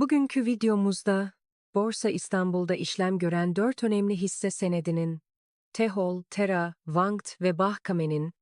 Bugünkü videomuzda Borsa İstanbul'da işlem gören dört önemli hisse senedinin Tehol, Tera, Vangt ve Bahkame'nin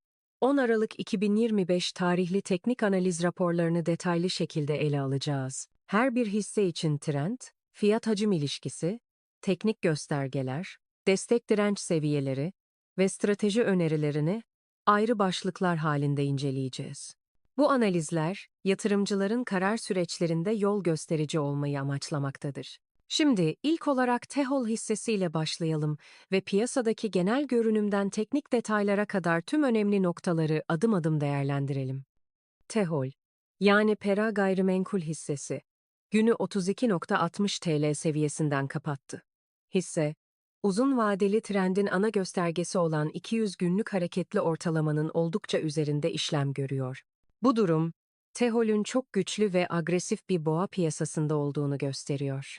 10 Aralık 2025 tarihli teknik analiz raporlarını detaylı şekilde ele alacağız. Her bir hisse için trend, fiyat hacim ilişkisi, teknik göstergeler, destek direnç seviyeleri ve strateji önerilerini ayrı başlıklar halinde inceleyeceğiz. Bu analizler, yatırımcıların karar süreçlerinde yol gösterici olmayı amaçlamaktadır. Şimdi ilk olarak Tehol hissesiyle başlayalım ve piyasadaki genel görünümden teknik detaylara kadar tüm önemli noktaları adım adım değerlendirelim. Tehol, yani Pera Gayrimenkul hissesi, günü 32.60 TL seviyesinden kapattı. Hisse, uzun vadeli trendin ana göstergesi olan 200 günlük hareketli ortalamanın oldukça üzerinde işlem görüyor. Bu durum, Tehol'ün çok güçlü ve agresif bir boğa piyasasında olduğunu gösteriyor.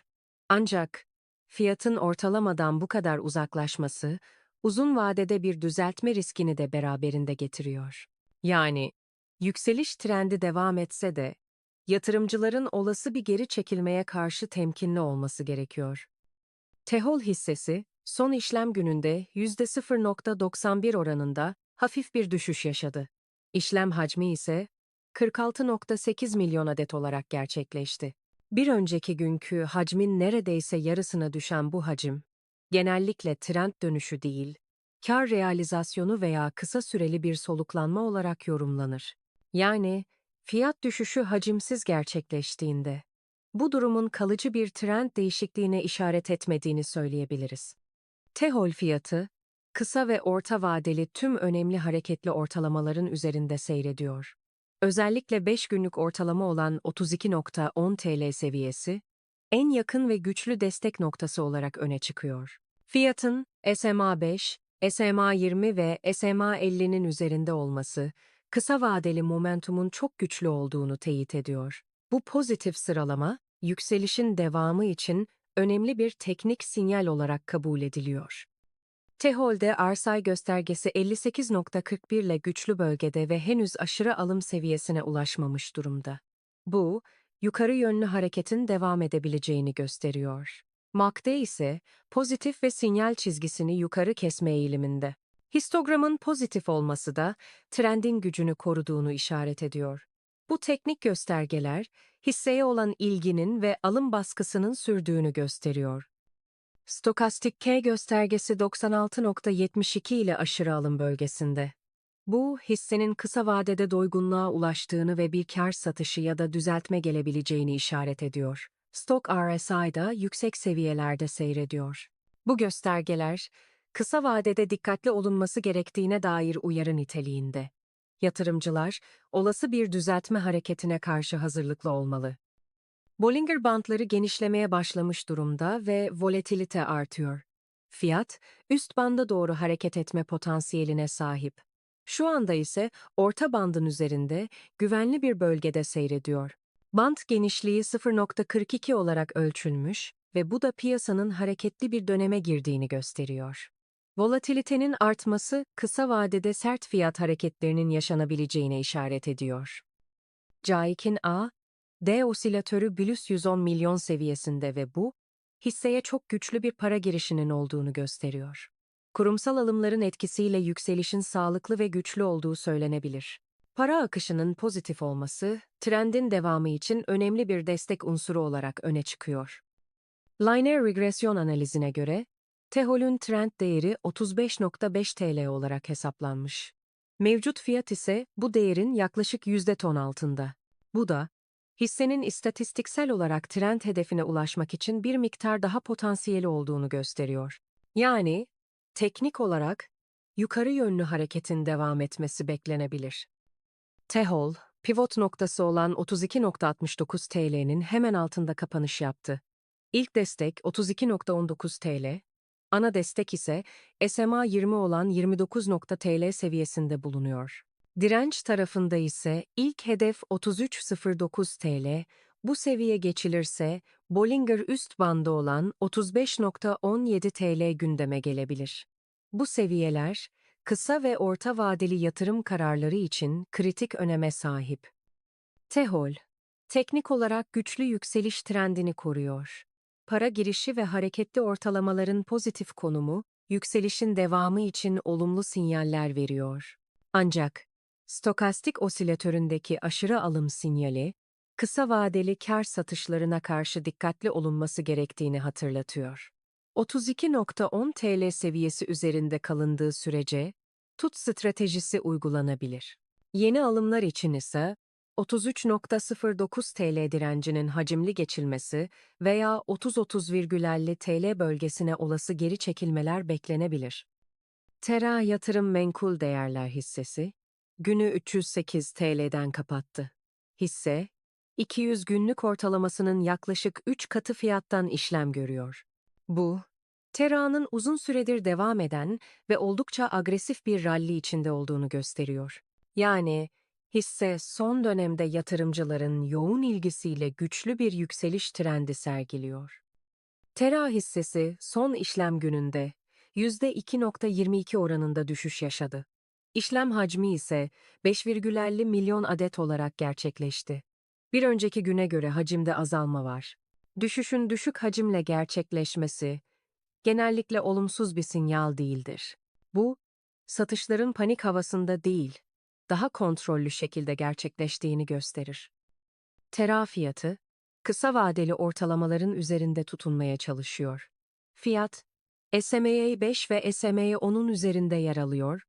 Ancak fiyatın ortalamadan bu kadar uzaklaşması, uzun vadede bir düzeltme riskini de beraberinde getiriyor. Yani yükseliş trendi devam etse de yatırımcıların olası bir geri çekilmeye karşı temkinli olması gerekiyor. Tehol hissesi son işlem gününde %0.91 oranında hafif bir düşüş yaşadı. İşlem hacmi ise 46.8 milyon adet olarak gerçekleşti. Bir önceki günkü hacmin neredeyse yarısına düşen bu hacim, genellikle trend dönüşü değil, kar realizasyonu veya kısa süreli bir soluklanma olarak yorumlanır. Yani, fiyat düşüşü hacimsiz gerçekleştiğinde, bu durumun kalıcı bir trend değişikliğine işaret etmediğini söyleyebiliriz. Tehol fiyatı, kısa ve orta vadeli tüm önemli hareketli ortalamaların üzerinde seyrediyor. Özellikle 5 günlük ortalama olan 32.10 TL seviyesi, en yakın ve güçlü destek noktası olarak öne çıkıyor. Fiyatın SMA 5, SMA 20 ve SMA 50'nin üzerinde olması, kısa vadeli momentumun çok güçlü olduğunu teyit ediyor. Bu pozitif sıralama, yükselişin devamı için önemli bir teknik sinyal olarak kabul ediliyor. Tehol'de arsay göstergesi 58.41 ile güçlü bölgede ve henüz aşırı alım seviyesine ulaşmamış durumda. Bu, yukarı yönlü hareketin devam edebileceğini gösteriyor. MACD ise pozitif ve sinyal çizgisini yukarı kesme eğiliminde. Histogramın pozitif olması da trendin gücünü koruduğunu işaret ediyor. Bu teknik göstergeler, hisseye olan ilginin ve alım baskısının sürdüğünü gösteriyor. Stokastik K göstergesi 96.72 ile aşırı alım bölgesinde. Bu, hissenin kısa vadede doygunluğa ulaştığını ve bir kar satışı ya da düzeltme gelebileceğini işaret ediyor. Stok RSI da yüksek seviyelerde seyrediyor. Bu göstergeler, kısa vadede dikkatli olunması gerektiğine dair uyarı niteliğinde. Yatırımcılar, olası bir düzeltme hareketine karşı hazırlıklı olmalı. Bollinger Bandları genişlemeye başlamış durumda ve volatilite artıyor. Fiyat, üst banda doğru hareket etme potansiyeline sahip. Şu anda ise orta bandın üzerinde güvenli bir bölgede seyrediyor. Band genişliği 0.42 olarak ölçülmüş ve bu da piyasanın hareketli bir döneme girdiğini gösteriyor. Volatilitenin artması kısa vadede sert fiyat hareketlerinin yaşanabileceğine işaret ediyor. Caikin A, D osilatörü Blus 110 milyon seviyesinde ve bu, hisseye çok güçlü bir para girişinin olduğunu gösteriyor. Kurumsal alımların etkisiyle yükselişin sağlıklı ve güçlü olduğu söylenebilir. Para akışının pozitif olması, trendin devamı için önemli bir destek unsuru olarak öne çıkıyor. Linear regresyon analizine göre, Tehol'ün trend değeri 35.5 TL olarak hesaplanmış. Mevcut fiyat ise bu değerin yaklaşık %10 altında. Bu da, hissenin istatistiksel olarak trend hedefine ulaşmak için bir miktar daha potansiyeli olduğunu gösteriyor. Yani, teknik olarak, yukarı yönlü hareketin devam etmesi beklenebilir. Tehol, pivot noktası olan 32.69 TL'nin hemen altında kapanış yaptı. İlk destek 32.19 TL, ana destek ise SMA 20 olan 29. TL seviyesinde bulunuyor. Direnç tarafında ise ilk hedef 33.09 TL, bu seviye geçilirse Bollinger üst bandı olan 35.17 TL gündeme gelebilir. Bu seviyeler, kısa ve orta vadeli yatırım kararları için kritik öneme sahip. Tehol, teknik olarak güçlü yükseliş trendini koruyor. Para girişi ve hareketli ortalamaların pozitif konumu, yükselişin devamı için olumlu sinyaller veriyor. Ancak, stokastik osilatöründeki aşırı alım sinyali, kısa vadeli kar satışlarına karşı dikkatli olunması gerektiğini hatırlatıyor. 32.10 TL seviyesi üzerinde kalındığı sürece, tut stratejisi uygulanabilir. Yeni alımlar için ise 33.09 TL direncinin hacimli geçilmesi veya 30-30,50 TL bölgesine olası geri çekilmeler beklenebilir. Tera Yatırım Menkul Değerler hissesi, günü 308 TL'den kapattı. Hisse, 200 günlük ortalamasının yaklaşık 3 katı fiyattan işlem görüyor. Bu, Tera'nın uzun süredir devam eden ve oldukça agresif bir ralli içinde olduğunu gösteriyor. Yani, hisse son dönemde yatırımcıların yoğun ilgisiyle güçlü bir yükseliş trendi sergiliyor. Tera hissesi son işlem gününde %2.22 oranında düşüş yaşadı. İşlem hacmi ise 5,50 milyon adet olarak gerçekleşti. Bir önceki güne göre hacimde azalma var. Düşüşün düşük hacimle gerçekleşmesi genellikle olumsuz bir sinyal değildir. Bu, satışların panik havasında değil, daha kontrollü şekilde gerçekleştiğini gösterir. Tera fiyatı, kısa vadeli ortalamaların üzerinde tutunmaya çalışıyor. Fiyat, SMA 5 ve SMA 10'un üzerinde yer alıyor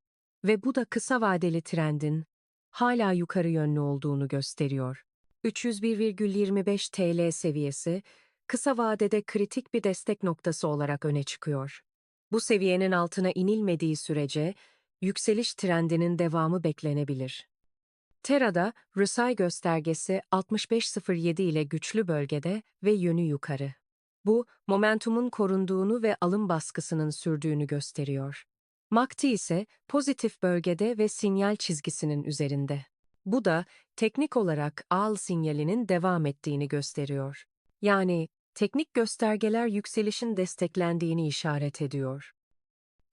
ve bu da kısa vadeli trendin hala yukarı yönlü olduğunu gösteriyor. 301,25 TL seviyesi, kısa vadede kritik bir destek noktası olarak öne çıkıyor. Bu seviyenin altına inilmediği sürece yükseliş trendinin devamı beklenebilir. Tera'da RSI göstergesi 65.07 ile güçlü bölgede ve yönü yukarı. Bu, momentumun korunduğunu ve alım baskısının sürdüğünü gösteriyor. MACD ise pozitif bölgede ve sinyal çizgisinin üzerinde. Bu da teknik olarak al sinyalinin devam ettiğini gösteriyor. Yani teknik göstergeler yükselişin desteklendiğini işaret ediyor.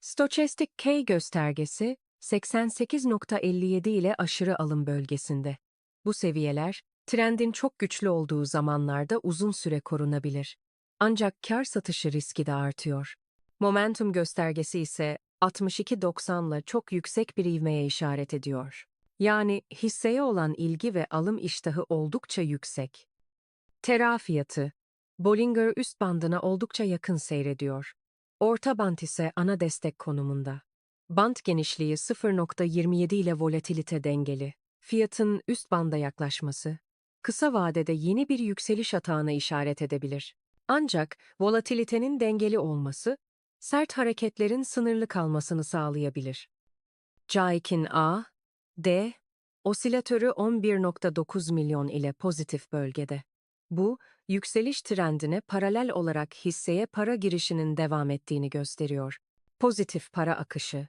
Stochastic K göstergesi 88.57 ile aşırı alım bölgesinde. Bu seviyeler, trendin çok güçlü olduğu zamanlarda uzun süre korunabilir. Ancak kar satışı riski de artıyor. Momentum göstergesi ise 62.90 ile çok yüksek bir ivmeye işaret ediyor. Yani hisseye olan ilgi ve alım iştahı oldukça yüksek. Tera fiyatı, Bollinger üst bandına oldukça yakın seyrediyor. Orta bant ise ana destek konumunda. Bant genişliği 0.27 ile volatilite dengeli. Fiyatın üst banda yaklaşması, kısa vadede yeni bir yükseliş atağına işaret edebilir. Ancak volatilitenin dengeli olması, sert hareketlerin sınırlı kalmasını sağlayabilir. Jaikin A, D, osilatörü 11.9 milyon ile pozitif bölgede. Bu, yükseliş trendine paralel olarak hisseye para girişinin devam ettiğini gösteriyor. Pozitif para akışı,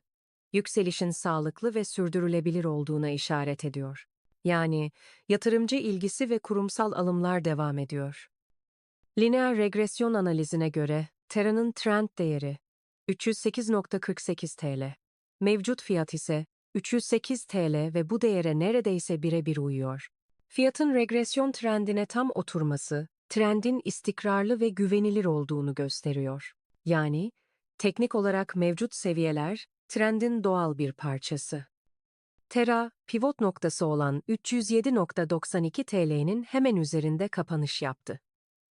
yükselişin sağlıklı ve sürdürülebilir olduğuna işaret ediyor. Yani yatırımcı ilgisi ve kurumsal alımlar devam ediyor. Lineer regresyon analizine göre Tera'nın trend değeri 308.48 TL. Mevcut fiyat ise 308 TL ve bu değere neredeyse birebir uyuyor. Fiyatın regresyon trendine tam oturması, trendin istikrarlı ve güvenilir olduğunu gösteriyor. Yani, teknik olarak mevcut seviyeler, trendin doğal bir parçası. Tera, pivot noktası olan 307.92 TL'nin hemen üzerinde kapanış yaptı.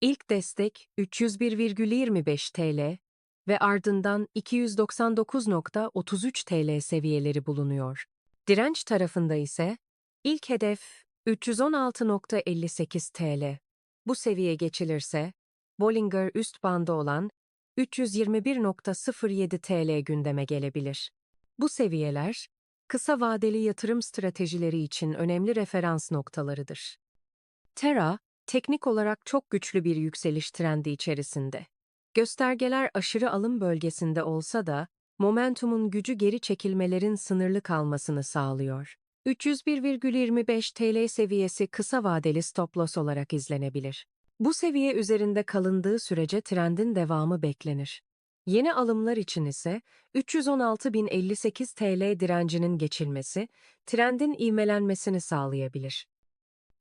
İlk destek 301,25 TL ve ardından 299.33 TL seviyeleri bulunuyor. Direnç tarafında ise ilk hedef 316.58 TL. Bu seviye geçilirse Bollinger üst bandı olan 321.07 TL gündeme gelebilir. Bu seviyeler kısa vadeli yatırım stratejileri için önemli referans noktalarıdır. Terra, teknik olarak çok güçlü bir yükseliş trendi içerisinde. Göstergeler aşırı alım bölgesinde olsa da, momentumun gücü geri çekilmelerin sınırlı kalmasını sağlıyor. 301,25 TL seviyesi kısa vadeli stop loss olarak izlenebilir. Bu seviye üzerinde kalındığı sürece trendin devamı beklenir. Yeni alımlar için ise 316.058 TL direncinin geçilmesi, trendin ivmelenmesini sağlayabilir.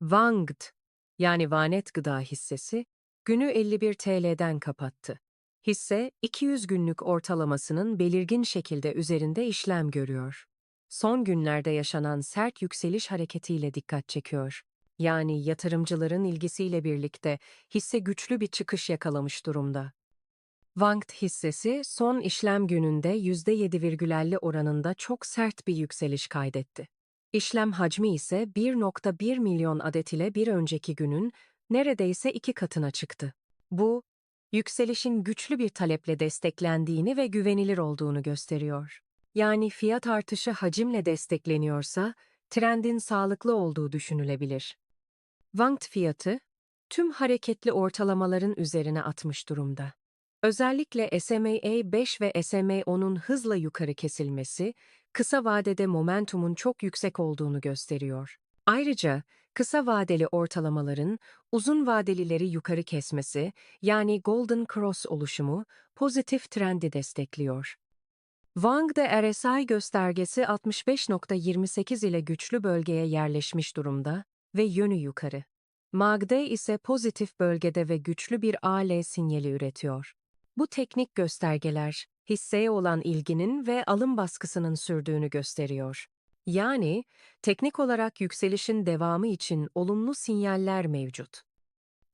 Wanged yani Vanet Gıda hissesi günü 51 TL'den kapattı. Hisse 200 günlük ortalamasının belirgin şekilde üzerinde işlem görüyor. Son günlerde yaşanan sert yükseliş hareketiyle dikkat çekiyor. Yani yatırımcıların ilgisiyle birlikte hisse güçlü bir çıkış yakalamış durumda. Vangt hissesi son işlem gününde %7,50 oranında çok sert bir yükseliş kaydetti. İşlem hacmi ise 1.1 milyon adet ile bir önceki günün neredeyse iki katına çıktı. Bu, yükselişin güçlü bir taleple desteklendiğini ve güvenilir olduğunu gösteriyor. Yani fiyat artışı hacimle destekleniyorsa, trendin sağlıklı olduğu düşünülebilir. Vangt fiyatı, tüm hareketli ortalamaların üzerine atmış durumda. Özellikle SMA 5 ve SMA 10'un hızla yukarı kesilmesi, kısa vadede momentumun çok yüksek olduğunu gösteriyor. Ayrıca kısa vadeli ortalamaların uzun vadelileri yukarı kesmesi, yani Golden Cross oluşumu, pozitif trendi destekliyor. Wang'de RSI göstergesi 65.28 ile güçlü bölgeye yerleşmiş durumda ve yönü yukarı. MACD ise pozitif bölgede ve güçlü bir AL sinyali üretiyor. Bu teknik göstergeler, hisseye olan ilginin ve alım baskısının sürdüğünü gösteriyor. Yani, teknik olarak yükselişin devamı için olumlu sinyaller mevcut.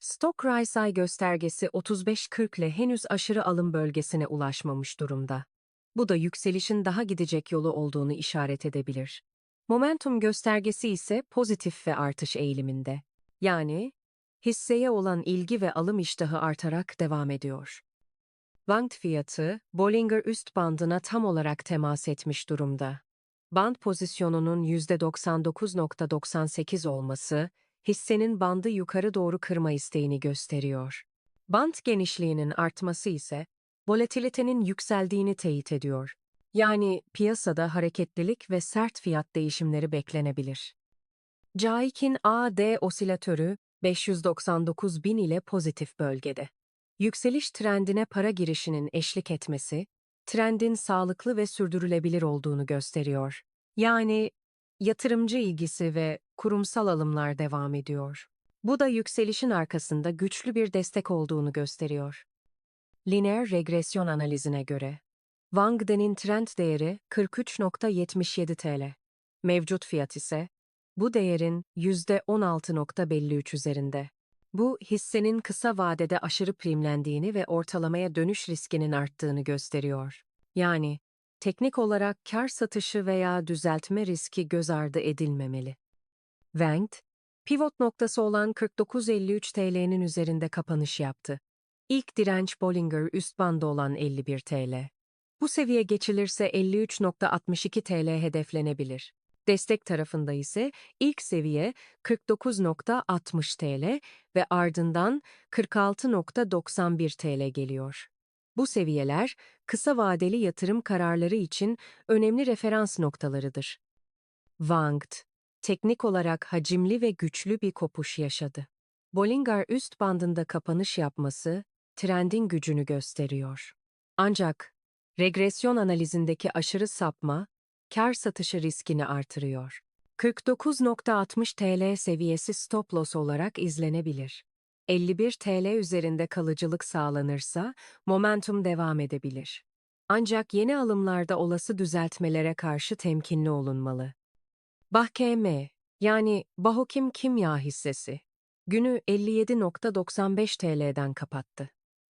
Stock RSI göstergesi 35-40 ile henüz aşırı alım bölgesine ulaşmamış durumda. Bu da yükselişin daha gidecek yolu olduğunu işaret edebilir. Momentum göstergesi ise pozitif ve artış eğiliminde. Yani, hisseye olan ilgi ve alım iştahı artarak devam ediyor. Vangt fiyatı, Bollinger üst bandına tam olarak temas etmiş durumda. Band pozisyonunun %99.98 olması, hissenin bandı yukarı doğru kırma isteğini gösteriyor. Band genişliğinin artması ise, volatilitenin yükseldiğini teyit ediyor. Yani piyasada hareketlilik ve sert fiyat değişimleri beklenebilir. Caik'in AD osilatörü 599 bin ile pozitif bölgede. Yükseliş trendine para girişinin eşlik etmesi, trendin sağlıklı ve sürdürülebilir olduğunu gösteriyor. Yani yatırımcı ilgisi ve kurumsal alımlar devam ediyor. Bu da yükselişin arkasında güçlü bir destek olduğunu gösteriyor. Lineer regresyon analizine göre, Wang'de'nin trend değeri 43.77 TL. Mevcut fiyat ise bu değerin %16.53 üzerinde. Bu, hissenin kısa vadede aşırı primlendiğini ve ortalamaya dönüş riskinin arttığını gösteriyor. Yani, teknik olarak kar satışı veya düzeltme riski göz ardı edilmemeli. Wengt, pivot noktası olan 49.53 TL'nin üzerinde kapanış yaptı. İlk direnç Bollinger üst bandı olan 51 TL. Bu seviye geçilirse 53.62 TL hedeflenebilir. Destek tarafında ise ilk seviye 49.60 TL ve ardından 46.91 TL geliyor. Bu seviyeler kısa vadeli yatırım kararları için önemli referans noktalarıdır. Wangt, teknik olarak hacimli ve güçlü bir kopuş yaşadı. Bollinger üst bandında kapanış yapması trendin gücünü gösteriyor. Ancak regresyon analizindeki aşırı sapma kar satışı riskini artırıyor. 49.60 TL seviyesi stop loss olarak izlenebilir. 51 TL üzerinde kalıcılık sağlanırsa momentum devam edebilir. Ancak yeni alımlarda olası düzeltmelere karşı temkinli olunmalı. BAHKM yani Bahokim Kimya hissesi günü 57.95 TL'den kapattı.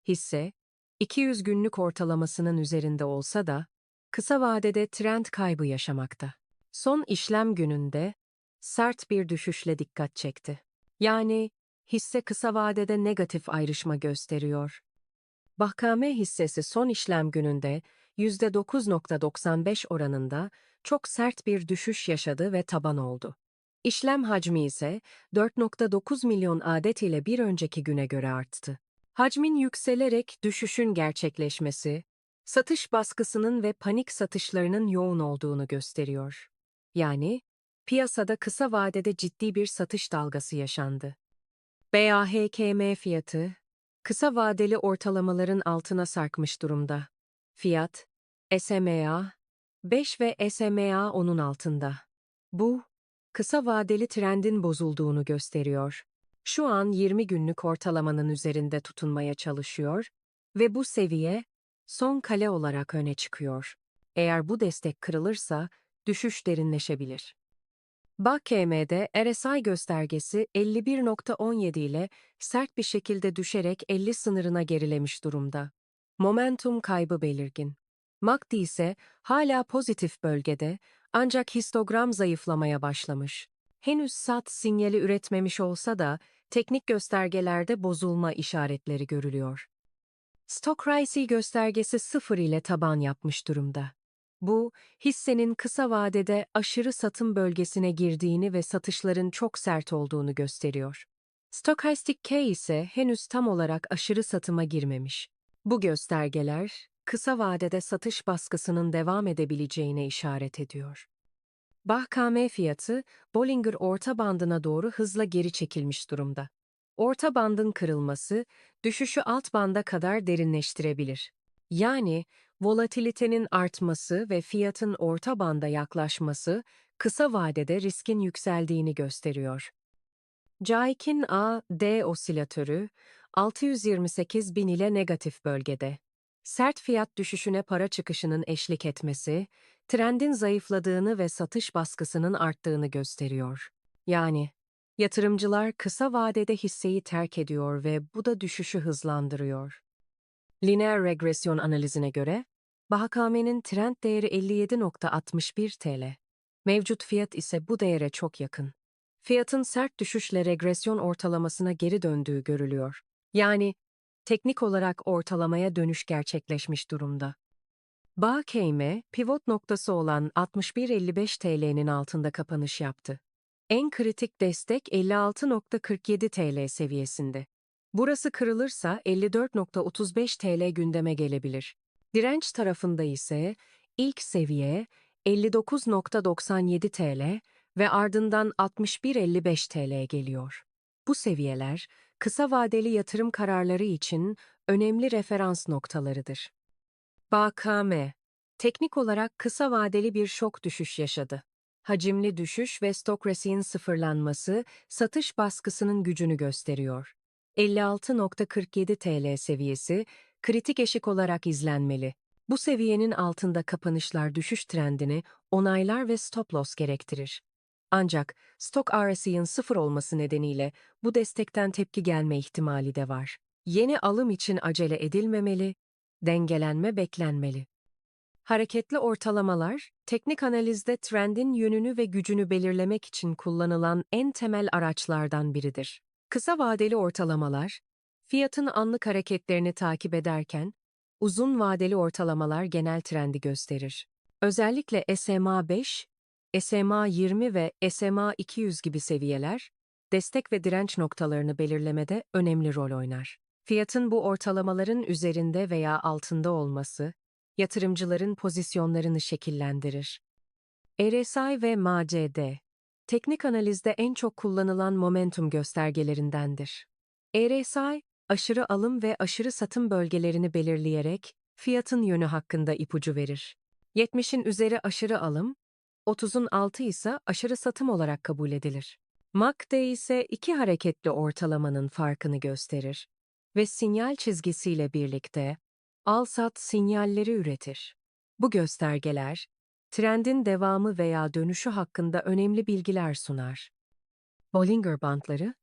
Hisse 200 günlük ortalamasının üzerinde olsa da kısa vadede trend kaybı yaşamakta. Son işlem gününde sert bir düşüşle dikkat çekti. Yani hisse kısa vadede negatif ayrışma gösteriyor. Bahkame hissesi son işlem gününde %9.95 oranında çok sert bir düşüş yaşadı ve taban oldu. İşlem hacmi ise 4.9 milyon adet ile bir önceki güne göre arttı. Hacmin yükselerek düşüşün gerçekleşmesi, satış baskısının ve panik satışlarının yoğun olduğunu gösteriyor. Yani, piyasada kısa vadede ciddi bir satış dalgası yaşandı. BAHKM fiyatı, kısa vadeli ortalamaların altına sarkmış durumda. Fiyat, SMA, 5 ve SMA 10'un altında. Bu, kısa vadeli trendin bozulduğunu gösteriyor. Şu an 20 günlük ortalamanın üzerinde tutunmaya çalışıyor ve bu seviye son kale olarak öne çıkıyor. Eğer bu destek kırılırsa düşüş derinleşebilir. BAKM'de RSI göstergesi 51.17 ile sert bir şekilde düşerek 50 sınırına gerilemiş durumda. Momentum kaybı belirgin. MACD ise hala pozitif bölgede ancak histogram zayıflamaya başlamış. Henüz SAT sinyali üretmemiş olsa da teknik göstergelerde bozulma işaretleri görülüyor. Stock RSI göstergesi sıfır ile taban yapmış durumda. Bu, hissenin kısa vadede aşırı satım bölgesine girdiğini ve satışların çok sert olduğunu gösteriyor. Stochastic K ise henüz tam olarak aşırı satıma girmemiş. Bu göstergeler, kısa vadede satış baskısının devam edebileceğine işaret ediyor. BAH-KM fiyatı, Bollinger orta bandına doğru hızla geri çekilmiş durumda. Orta bandın kırılması, düşüşü alt banda kadar derinleştirebilir. Yani, volatilitenin artması ve fiyatın orta banda yaklaşması, kısa vadede riskin yükseldiğini gösteriyor. Jaikin A-D osilatörü, 628 bin ile negatif bölgede. Sert fiyat düşüşüne para çıkışının eşlik etmesi, trendin zayıfladığını ve satış baskısının arttığını gösteriyor. Yani, yatırımcılar kısa vadede hisseyi terk ediyor ve bu da düşüşü hızlandırıyor. Lineer regresyon analizine göre, Bahakame'nin trend değeri 57.61 TL. Mevcut fiyat ise bu değere çok yakın. Fiyatın sert düşüşle regresyon ortalamasına geri döndüğü görülüyor. Yani, teknik olarak ortalamaya dönüş gerçekleşmiş durumda. Keyme, pivot noktası olan 61.55 TL'nin altında kapanış yaptı. En kritik destek 56.47 TL seviyesinde. Burası kırılırsa 54.35 TL gündeme gelebilir. Direnç tarafında ise ilk seviye 59.97 TL ve ardından 61.55 TL geliyor. Bu seviyeler kısa vadeli yatırım kararları için önemli referans noktalarıdır. BKM teknik olarak kısa vadeli bir şok düşüş yaşadı. Hacimli düşüş ve stok resiğin sıfırlanması satış baskısının gücünü gösteriyor. 56.47 TL seviyesi kritik eşik olarak izlenmeli. Bu seviyenin altında kapanışlar düşüş trendini onaylar ve stop loss gerektirir. Ancak stok RSI'ın sıfır olması nedeniyle bu destekten tepki gelme ihtimali de var. Yeni alım için acele edilmemeli, dengelenme beklenmeli. Hareketli ortalamalar, teknik analizde trendin yönünü ve gücünü belirlemek için kullanılan en temel araçlardan biridir. Kısa vadeli ortalamalar, fiyatın anlık hareketlerini takip ederken, uzun vadeli ortalamalar genel trendi gösterir. Özellikle SMA 5, SMA 20 ve SMA 200 gibi seviyeler, destek ve direnç noktalarını belirlemede önemli rol oynar. Fiyatın bu ortalamaların üzerinde veya altında olması, yatırımcıların pozisyonlarını şekillendirir. RSI ve MACD, teknik analizde en çok kullanılan momentum göstergelerindendir. RSI, aşırı alım ve aşırı satım bölgelerini belirleyerek fiyatın yönü hakkında ipucu verir. 70'in üzeri aşırı alım, 30'un altı ise aşırı satım olarak kabul edilir. MACD ise iki hareketli ortalamanın farkını gösterir ve sinyal çizgisiyle birlikte al-sat sinyalleri üretir. Bu göstergeler, trendin devamı veya dönüşü hakkında önemli bilgiler sunar. Bollinger Bandları,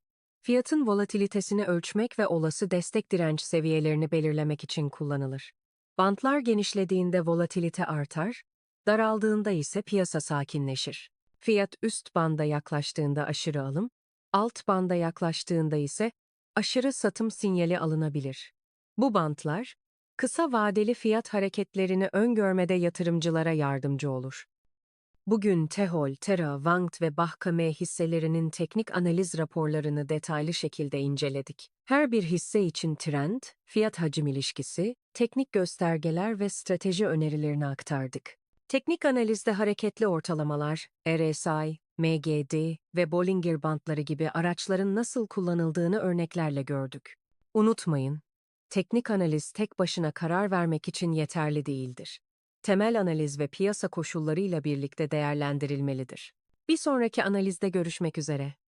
fiyatın volatilitesini ölçmek ve olası destek direnç seviyelerini belirlemek için kullanılır. Bantlar genişlediğinde volatilite artar, daraldığında ise piyasa sakinleşir. Fiyat üst banda yaklaştığında aşırı alım, alt banda yaklaştığında ise aşırı satım sinyali alınabilir. Bu bantlar, kısa vadeli fiyat hareketlerini öngörmede yatırımcılara yardımcı olur. Bugün Tehol, Tera, Vangt ve Bahkame hisselerinin teknik analiz raporlarını detaylı şekilde inceledik. Her bir hisse için trend, fiyat hacim ilişkisi, teknik göstergeler ve strateji önerilerini aktardık. Teknik analizde hareketli ortalamalar, RSI, MGD ve Bollinger Bandları gibi araçların nasıl kullanıldığını örneklerle gördük. Unutmayın, teknik analiz tek başına karar vermek için yeterli değildir. Temel analiz ve piyasa koşullarıyla birlikte değerlendirilmelidir. Bir sonraki analizde görüşmek üzere.